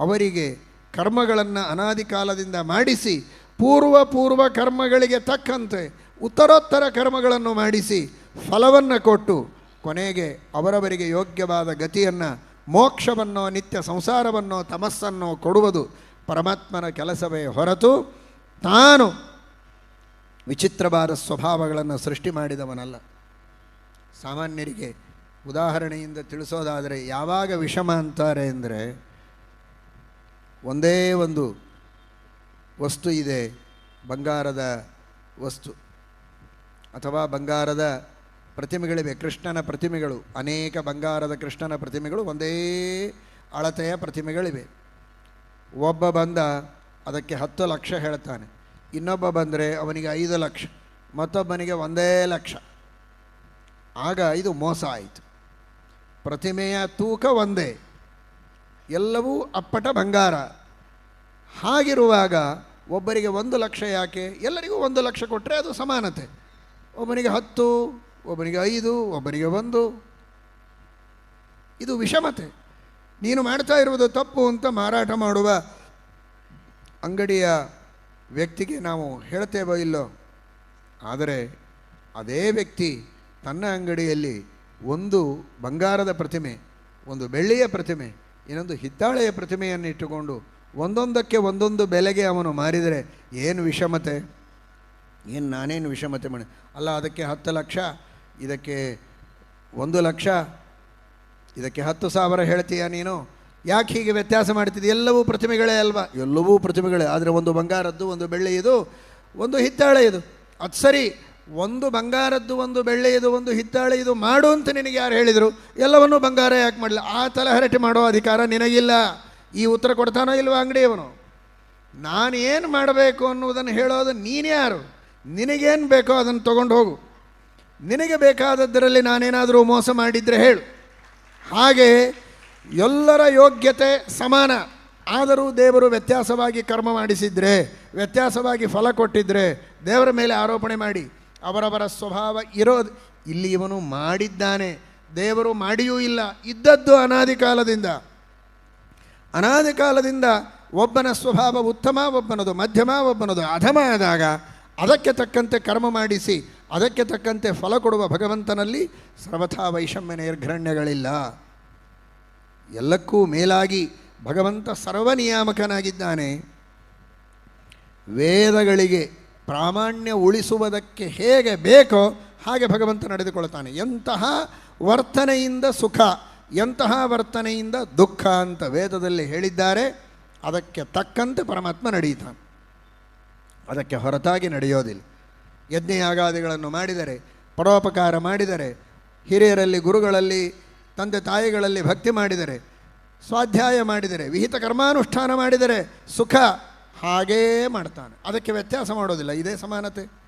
ಅವರಿಗೆ ಕರ್ಮಗಳನ್ನು ಅನಾದಿ ಕಾಲದಿಂದ ಮಾಡಿಸಿ, ಪೂರ್ವ ಪೂರ್ವ ಕರ್ಮಗಳಿಗೆ ತಕ್ಕಂತೆ ಉತ್ತರೋತ್ತರ ಕರ್ಮಗಳನ್ನು ಮಾಡಿಸಿ, ಫಲವನ್ನು ಕೊಟ್ಟು ಕೊನೆಗೆ ಅವರವರಿಗೆ ಯೋಗ್ಯವಾದ ಗತಿಯನ್ನು, ಮೋಕ್ಷವನ್ನೋ, ನಿತ್ಯ ಸಂಸಾರವನ್ನೋ, ತಮಸ್ಸನ್ನೋ ಕೊಡುವುದು ಪರಮಾತ್ಮನ ಕೆಲಸವೇ ಹೊರತು ತಾನು ವಿಚಿತ್ರವಾದ ಸ್ವಭಾವಗಳನ್ನು ಸೃಷ್ಟಿ ಮಾಡಿದವನಲ್ಲ. ಸಾಮಾನ್ಯರಿಗೆ ಉದಾಹರಣೆಯಿಂದ ತಿಳಿಸೋದಾದರೆ, ಯಾವಾಗ ವಿಷಮ ಅಂತಾರೆ ಅಂದರೆ, ಒಂದೇ ಒಂದು ವಸ್ತು ಇದೆ, ಬಂಗಾರದ ವಸ್ತು. ಅಥವಾ ಬಂಗಾರದ ಪ್ರತಿಮೆಗಳಿವೆ, ಕೃಷ್ಣನ ಪ್ರತಿಮೆಗಳು. ಅನೇಕ ಬಂಗಾರದ ಕೃಷ್ಣನ ಪ್ರತಿಮೆಗಳು ಒಂದೇ ಅಳತೆಯ ಪ್ರತಿಮೆಗಳಿವೆ. ಒಬ್ಬ ಬಂದ ಅದಕ್ಕೆ ಹತ್ತು ಲಕ್ಷ ಹೇಳ್ತಾನೆ. ಇನ್ನೊಬ್ಬ ಬಂದರೆ ಅವನಿಗೆ ಐದು ಲಕ್ಷ. ಮತ್ತೊಬ್ಬನಿಗೆ ಒಂದೇ ಲಕ್ಷ. ಆಗ ಇದು ಮೋಸ ಆಯಿತು. ಪ್ರತಿಮೆಯ ತೂಕ ಒಂದೇ. ಎಲ್ಲವೂ ಅಪ್ಪಟ ಬಂಗಾರ. ಹಾಗಿರುವಾಗ ಒಬ್ಬರಿಗೆ ಒಂದು ಲಕ್ಷ ಯಾಕೆ? ಎಲ್ಲರಿಗೂ ಒಂದು ಲಕ್ಷ ಕೊಟ್ಟರೆ ಅದು ಸಮಾನತೆ. ಒಬ್ಬನಿಗೆ ಹತ್ತು, ಒಬ್ಬನಿಗೆ ಐದು, ಒಬ್ಬನಿಗೆ ಒಂದು. ಇದು ವಿಷಮತೆ. ನೀನು ಮಾಡ್ತಾ ಇರುವುದು ತಪ್ಪು ಅಂತ ಮಾರಾಟ ಮಾಡುವ ಅಂಗಡಿಯ ವ್ಯಕ್ತಿಗೆ ನಾವು ಹೇಳ್ತೇವೋ ಇಲ್ಲೋ? ಆದರೆ ಅದೇ ವ್ಯಕ್ತಿ ತನ್ನ ಅಂಗಡಿಯಲ್ಲಿ ಒಂದು ಬಂಗಾರದ ಪ್ರತಿಮೆ, ಒಂದು ಬೆಳ್ಳಿಯ ಪ್ರತಿಮೆ, ಇನ್ನೊಂದು ಹಿತ್ತಾಳೆಯ ಪ್ರತಿಮೆಯನ್ನು ಇಟ್ಟುಕೊಂಡು ಒಂದೊಂದಕ್ಕೆ ಒಂದೊಂದು ಬೆಲೆಗೆ ಅವನು ಮಾರಿದರೆ ಏನು ವಿಷಮತೆ? ಏನು ನಾನೇನು ವಿಷಮತೆ ಮಾಡಿ? ಅಲ್ಲ, ಅದಕ್ಕೆ ಹತ್ತು ಲಕ್ಷ, ಇದಕ್ಕೆ ಒಂದು ಲಕ್ಷ, ಇದಕ್ಕೆ ಹತ್ತು ಸಾವಿರ ಹೇಳ್ತೀಯ ನೀನು? ಯಾಕೆ ಹೀಗೆ ವ್ಯತ್ಯಾಸ ಮಾಡ್ತಿದ್ದೆ? ಎಲ್ಲವೂ ಪ್ರತಿಮೆಗಳೇ ಅಲ್ವಾ? ಎಲ್ಲವೂ ಪ್ರತಿಮೆಗಳೇ, ಆದರೆ ಒಂದು ಬಂಗಾರದ್ದು, ಒಂದು ಬೆಳ್ಳಿಯದು, ಒಂದು ಹಿತ್ತಾಳೆಯದು. ಅದು ಸರಿ ಒಂದು ಬಂಗಾರದ್ದು ಒಂದು ಬೆಳ್ಳೆಯದು ಒಂದು ಹಿತ್ತಾಳೆಯದು ಮಾಡು ಅಂತ ನಿನಗೆ ಯಾರು ಹೇಳಿದರು? ಎಲ್ಲವನ್ನೂ ಬಂಗಾರ ಯಾಕೆ ಮಾಡಲಿಲ್ಲ? ಆ ತಲೆಹರಟೆ ಮಾಡೋ ಅಧಿಕಾರ ನಿನಗಿಲ್ಲ. ಈ ಉತ್ತರ ಕೊಡ್ತಾನೋ ಇಲ್ವ ಅಂಗಡಿಯವನು? ನಾನೇನು ಮಾಡಬೇಕು ಅನ್ನುವುದನ್ನು ಹೇಳೋದು ನೀನ್ಯಾರು ನಿನಗೇನು ಬೇಕೋ ಅದನ್ನು ತಗೊಂಡು ಹೋಗು. ನಿನಗೆ ಬೇಕಾದದ್ದರಲ್ಲಿ ನಾನೇನಾದರೂ ಮೋಸ ಮಾಡಿದರೆ ಹೇಳು. ಹಾಗೆ ಎಲ್ಲರ ಯೋಗ್ಯತೆ ಸಮಾನ. ಆದರೂ ದೇವರು ವ್ಯತ್ಯಾಸವಾಗಿ ಕರ್ಮ ಮಾಡಿಸಿದರೆ, ವ್ಯತ್ಯಾಸವಾಗಿ ಫಲ ಕೊಟ್ಟಿದ್ದರೆ ದೇವರ ಮೇಲೆ ಆರೋಪಣೆ ಮಾಡಿ ಅವರವರ ಸ್ವಭಾವ ಇರೋದು ಇಲ್ಲಿ ಇವನು ಮಾಡಿದ್ದಾನೆ. ದೇವರು ಮಾಡಿಯೂ ಇಲ್ಲ. ಇದ್ದದ್ದು ಅನಾದಿ ಕಾಲದಿಂದ. ಅನಾದಿ ಕಾಲದಿಂದ ಒಬ್ಬನ ಸ್ವಭಾವ ಉತ್ತಮ, ಒಬ್ಬನದು ಮಧ್ಯಮ, ಒಬ್ಬನದು ಅಧಮ ಆದಾಗ ಅದಕ್ಕೆ ತಕ್ಕಂತೆ ಕರ್ಮ ಮಾಡಿಸಿ, ಅದಕ್ಕೆ ತಕ್ಕಂತೆ ಫಲ ಕೊಡುವ ಭಗವಂತನಲ್ಲಿ ಸರ್ವಥಾ ವೈಷಮ್ಯ ನೈರ್ಘರಣ್ಯಗಳಿಲ್ಲ. ಎಲ್ಲಕ್ಕೂ ಮೇಲಾಗಿ ಭಗವಂತ ಸರ್ವನಿಯಾಮಕನಾಗಿದ್ದಾನೆ. ವೇದಗಳಿಗೆ ಪ್ರಾಮಾಣ್ಯ ಉಳಿಸುವುದಕ್ಕೆ ಹೇಗೆ ಬೇಕೋ ಹಾಗೆ ಭಗವಂತ ನಡೆದುಕೊಳ್ತಾನೆ ಎಂತಹ ವರ್ತನೆಯಿಂದ ಸುಖ, ಎಂತಹ ವರ್ತನೆಯಿಂದ ದುಃಖ ಅಂತ ವೇದದಲ್ಲಿ ಹೇಳಿದ್ದಾರೆ. ಅದಕ್ಕೆ ತಕ್ಕಂತೆ ಪರಮಾತ್ಮ ನಡೆಯುತ್ತಾನೆ. ಅದಕ್ಕೆ ಹೊರತಾಗಿ ನಡೆಯೋದಿಲ್ಲ. ಯಜ್ಞಯಾಗಾದಿಗಳನ್ನು ಮಾಡಿದರೆ, ಪರೋಪಕಾರ ಮಾಡಿದರೆ, ಹಿರಿಯರಲ್ಲಿ, ಗುರುಗಳಲ್ಲಿ, ತಂದೆ ತಾಯಿಗಳಲ್ಲಿ ಭಕ್ತಿ ಮಾಡಿದರೆ, ಸ್ವಾಧ್ಯಾಯ ಮಾಡಿದರೆ, ವಿಹಿತ ಕರ್ಮಾನುಷ್ಠಾನ ಮಾಡಿದರೆ ಸುಖ ಹಾಗೇ ಮಾಡ್ತಾನೆ. ಅದಕ್ಕೆ ವ್ಯತ್ಯಾಸ ಮಾಡೋದಿಲ್ಲ. ಇದೇ ಸಮಾನತೆ.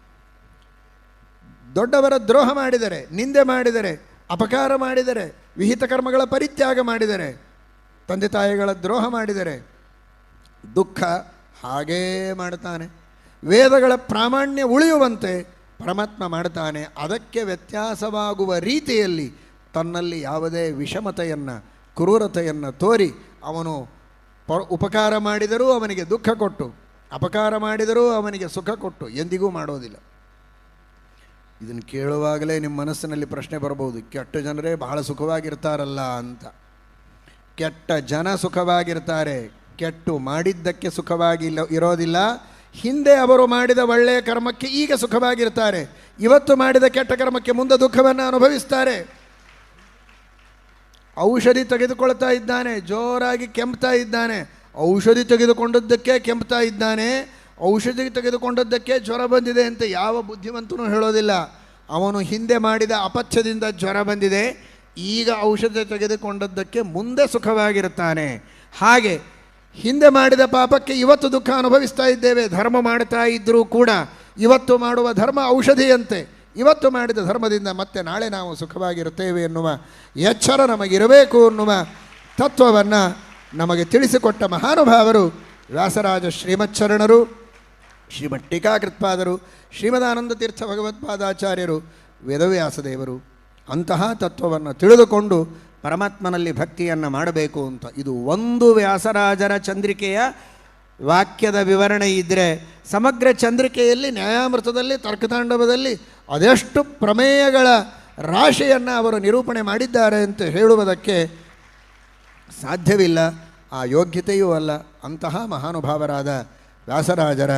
ದೊಡ್ಡವರ ದ್ರೋಹ ಮಾಡಿದರೆ, ನಿಂದೆ ಮಾಡಿದರೆ, ಅಪಕಾರ ಮಾಡಿದರೆ, ವಿಹಿತ ಕರ್ಮಗಳ ಪರಿತ್ಯಾಗ ಮಾಡಿದರೆ, ತಂದೆ ತಾಯಿಗಳ ದ್ರೋಹ ಮಾಡಿದರೆ, ದುಃಖ ಹಾಗೇ ಮಾಡ್ತಾನೆ. ವೇದಗಳ ಪ್ರಾಮಾಣ್ಯ ಉಳಿಯುವಂತೆ ಪರಮಾತ್ಮ ಮಾಡ್ತಾನೆ. ಅದಕ್ಕೆ ವ್ಯತ್ಯಾಸವಾಗುವ ರೀತಿಯಲ್ಲಿ ತನ್ನಲ್ಲಿ ಯಾವುದೇ ವಿಷಮತೆಯನ್ನು, ಕ್ರೂರತೆಯನ್ನು ತೋರಿ ಅವನು ಪ ಉಪಕಾರ ಮಾಡಿದರೂ ಅವನಿಗೆ ದುಃಖ ಕೊಟ್ಟು, ಅಪಕಾರ ಮಾಡಿದರೂ ಅವನಿಗೆ ಸುಖ ಕೊಟ್ಟು, ಎಂದಿಗೂ ಮಾಡೋದಿಲ್ಲ. ಇದನ್ನು ಕೇಳುವಾಗಲೇ ನಿಮ್ಮ ಮನಸ್ಸಿನಲ್ಲಿ ಪ್ರಶ್ನೆ ಬರಬಹುದು, ಕೆಟ್ಟ ಜನರೇ ಬಹಳ ಸುಖವಾಗಿರ್ತಾರಲ್ಲ ಅಂತ. ಕೆಟ್ಟ ಜನ ಸುಖವಾಗಿರ್ತಾರೆ, ಕೆಟ್ಟು ಮಾಡಿದ್ದಕ್ಕೆ ಸುಖವಾಗಿ ಇರೋದಿಲ್ಲ. ಹಿಂದೆ ಅವರು ಮಾಡಿದ ಒಳ್ಳೆಯ ಕರ್ಮಕ್ಕೆ ಈಗ ಸುಖವಾಗಿರ್ತಾರೆ. ಇವತ್ತು ಮಾಡಿದ ಕೆಟ್ಟ ಕರ್ಮಕ್ಕೆ ಮುಂದೆ ದುಃಖವನ್ನು ಅನುಭವಿಸ್ತಾರೆ. ಔಷಧಿ ತೆಗೆದುಕೊಳ್ತಾ ಇದ್ದಾನೆ, ಜೋರಾಗಿ ಕೆಂಪ್ತಾ ಇದ್ದಾನೆ. ಔಷಧಿ ತೆಗೆದುಕೊಂಡದ್ದಕ್ಕೆ ಕೆಂಪ್ತಾ ಇದ್ದಾನೆ. ಔಷಧಿ ತೆಗೆದುಕೊಂಡದ್ದಕ್ಕೆ ಜ್ವರ ಬಂದಿದೆ ಅಂತ ಯಾವ ಬುದ್ಧಿವಂತನೂ ಹೇಳೋದಿಲ್ಲ. ಅವನು ಹಿಂದೆ ಮಾಡಿದ ಅಪಥ್ಯದಿಂದ ಜ್ವರ ಬಂದಿದೆ. ಈಗ ಔಷಧಿ ತೆಗೆದುಕೊಂಡದ್ದಕ್ಕೆ ಮುಂದೆ ಸುಖವಾಗಿರುತ್ತಾನೆ. ಹಾಗೆ ಹಿಂದೆ ಮಾಡಿದ ಪಾಪಕ್ಕೆ ಇವತ್ತು ದುಃಖ ಅನುಭವಿಸ್ತಾ ಇದ್ದೇವೆ, ಧರ್ಮ ಮಾಡ್ತಾ ಇದ್ದರೂ ಕೂಡ ಇವತ್ತು ಮಾಡುವ ಧರ್ಮ ಔಷಧಿಯಂತೆ. ಇವತ್ತು ಮಾಡಿದ ಧರ್ಮದಿಂದ ಮತ್ತೆ ನಾಳೆ ನಾವು ಸುಖವಾಗಿರುತ್ತೇವೆ ಎನ್ನುವ ಎಚ್ಚರ ನಮಗಿರಬೇಕು ಎನ್ನುವ ತತ್ವವನ್ನು ನಮಗೆ ತಿಳಿಸಿಕೊಟ್ಟ ಮಹಾನುಭಾವರು ವ್ಯಾಸರಾಜ ಶ್ರೀಮಚ್ಚರಣರು ಶ್ರೀಮಠ್ ಟೀಕಾಕೃತ್ಪಾದರು, ಶ್ರೀಮದಾನಂದ ತೀರ್ಥ ಭಗವತ್ಪಾದಾಚಾರ್ಯರು, ವೇದವ್ಯಾಸದೇವರು, ಅಂತಹ ತತ್ವವನ್ನು ತಿಳಿದುಕೊಂಡು ಪರಮಾತ್ಮನಲ್ಲಿ ಭಕ್ತಿಯನ್ನು ಮಾಡಬೇಕು ಅಂತ. ಇದು ಒಂದು ವ್ಯಾಸರಾಜರ ಚಂದ್ರಿಕೆಯ ವಾಕ್ಯದ ವಿವರಣೆ ಇದ್ದರೆ ಸಮಗ್ರ ಚಂದ್ರಿಕೆಯಲ್ಲಿ, ನ್ಯಾಯಾಮೃತದಲ್ಲಿ, ತರ್ಕತಾಂಡವದಲ್ಲಿ ಅದೆಷ್ಟು ಪ್ರಮೇಯಗಳ ರಾಶಿಯನ್ನು ಅವರು ನಿರೂಪಣೆ ಮಾಡಿದ್ದಾರೆ ಅಂತ ಹೇಳುವುದಕ್ಕೆ ಸಾಧ್ಯವಿಲ್ಲ. ಆ ಯೋಗ್ಯತೆಯೂ ಅಲ್ಲ. ಅಂತಹ ಮಹಾನುಭಾವರಾದ ವ್ಯಾಸರಾಜರ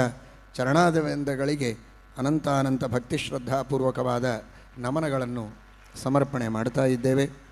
ಚರಣಾದವೆಂದಗಳಿಗೆ ಅನಂತಾನಂತ ಭಕ್ತಿ ಶ್ರದ್ಧಾಪೂರ್ವಕವಾದ ನಮನಗಳನ್ನು ಸಮರ್ಪಣೆ ಮಾಡ್ತಾ ಇದ್ದೇವೆ.